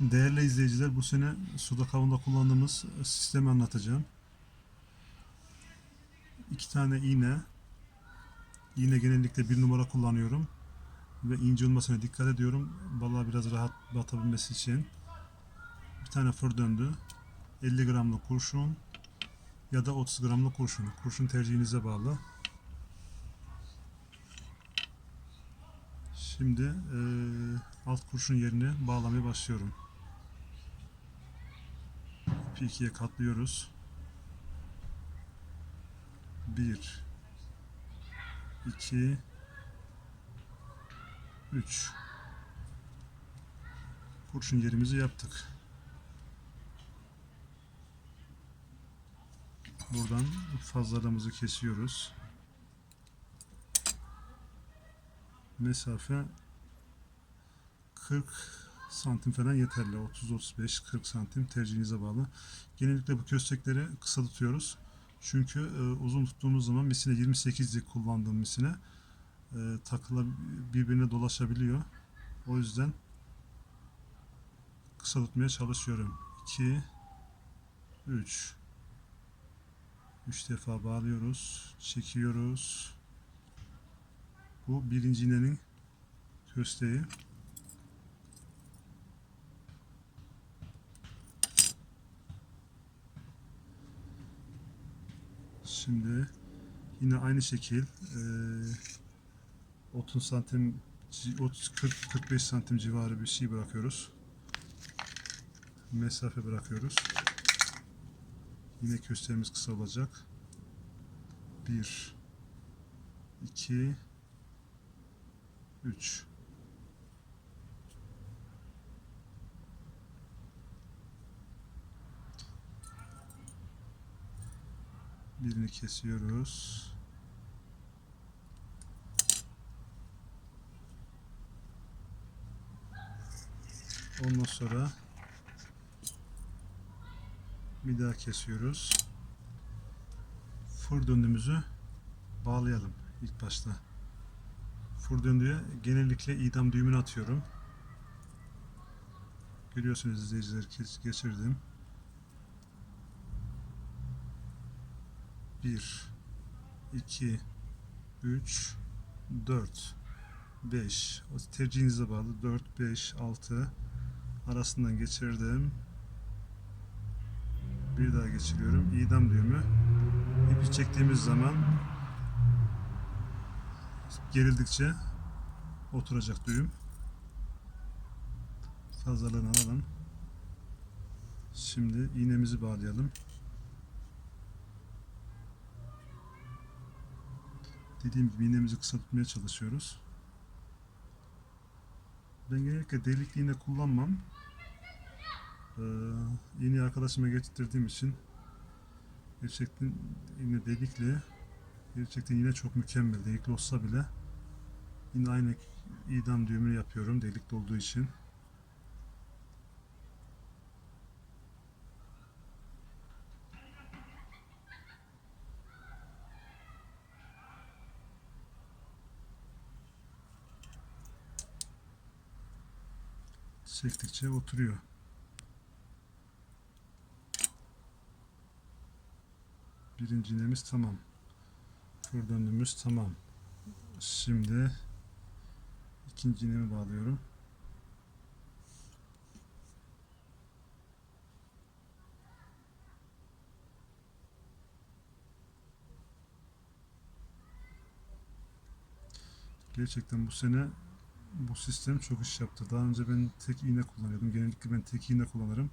Değerli izleyiciler bu sene suda kavunda kullandığımız sistemi anlatacağım. İki tane iğne. İğne genellikle bir numara kullanıyorum. Ve ince olmasına dikkat ediyorum. Balığa biraz rahat batabilmesi için. Bir tane fır döndü. 50 gramlık kurşun ya da 30 gramlık kurşun. Kurşun tercihinize bağlı. Şimdi eee, alt kurşun yerine bağlamaya başlıyorum. İpi ikiye katlıyoruz. Bir, iki, üç. Kurşun yerimizi yaptık. Buradan fazlalığımızı kesiyoruz. Mesafe 40 santim falan yeterli. 30-35-40 santim tercihinize bağlı. Genellikle bu köstekleri kısa tutuyoruz. Çünkü e, uzun tuttuğumuz zaman misine 28'lik kullandığım misine e, takıla birbirine dolaşabiliyor. O yüzden kısa tutmaya çalışıyorum. 2 3 3 defa bağlıyoruz. Çekiyoruz. Bu birinci iğnenin kösteği. Şimdi yine aynı şekil eee 30 santim 30 40 45 santim civarı bir şey bırakıyoruz. Mesafe bırakıyoruz. Yine kösteğimiz kısa olacak. 1 2 3 Birini kesiyoruz. Ondan sonra bir daha kesiyoruz. Fır döndüğümüzü bağlayalım ilk başta. Fır döndüğe genellikle idam düğümünü atıyorum. Görüyorsunuz izleyiciler geçirdim. 1 2 3 4 5 o tercihinize bağlı 4 5 6 arasından geçirdim. Bir daha geçiriyorum. İdam düğümü. İpi çektiğimiz zaman gerildikçe oturacak düğüm. Fazlalığını alalım. Şimdi iğnemizi bağlayalım. Dediğim gibi iğnemizi kısa tutmaya çalışıyoruz. Ben genellikle delikli iğne kullanmam. Ee, iğneyi arkadaşıma getirdiğim için gerçekten yine delikli gerçekten yine çok mükemmel delikli olsa bile yine aynı idam düğümünü yapıyorum delikli olduğu için. Çektikçe oturuyor. Birinci iğnemiz tamam. Kör döndüğümüz tamam. Şimdi ikinci iğnemi bağlıyorum. Gerçekten bu sene bu sistem çok iş yaptı. Daha önce ben tek iğne kullanıyordum. Genellikle ben tek iğne kullanırım.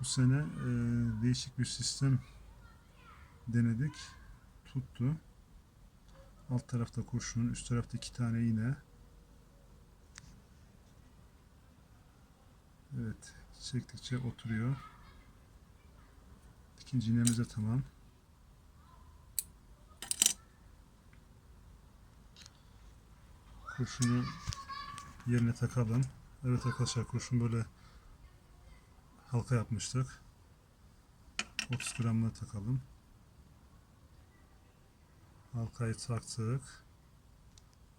Bu sene e, değişik bir sistem denedik. Tuttu. Alt tarafta kurşun, üst tarafta iki tane iğne. Evet, çektikçe oturuyor. İkinci iğnemiz de tamam. Kurşunu yerine takalım. Evet arkadaşlar kurşun böyle halka yapmıştık. 30 gramla takalım. Halkayı taktık.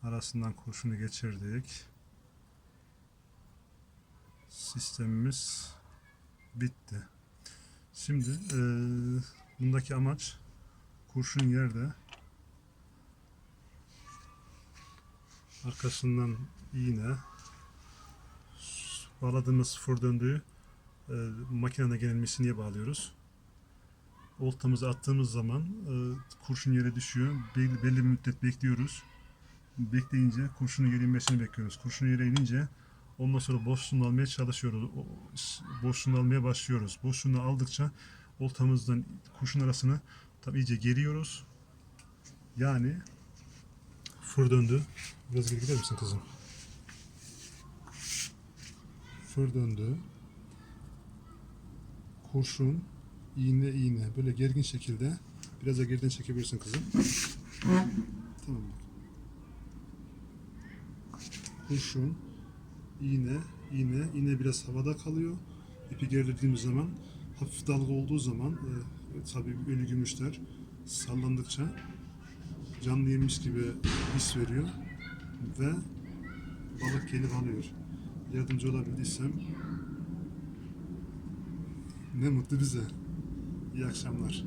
Arasından kurşunu geçirdik. sistemimiz bitti. Şimdi eee, bundaki amaç kurşun yerde arkasından iğne bağladığımız sıfır döndüğü e, makinenin genelmesine bağlıyoruz. Oltamızı attığımız zaman e, kurşun yere düşüyor. Belli, belli bir müddet bekliyoruz. Bekleyince kurşunun yere inmesini bekliyoruz. Kurşun yere inince ondan sonra boşluğunu almaya çalışıyoruz. Boşluğunu almaya başlıyoruz. Boşluğunu aldıkça oltamızdan kurşun arasını tam iyice geriyoruz. Yani fır döndü. Biraz geri gider misin kızım? Fır döndü. Kurşun, iğne iğne böyle gergin şekilde biraz da geriden çekebilirsin kızım. Tamam. Kurşun, iğne, iğne, iğne biraz havada kalıyor. İpi gerilediğimiz zaman hafif dalga olduğu zaman e, tabii ölü gümüşler sallandıkça canlı yemiş gibi his veriyor ve balık gelip alıyor. Yardımcı olabildiysem ne mutlu bize. İyi akşamlar.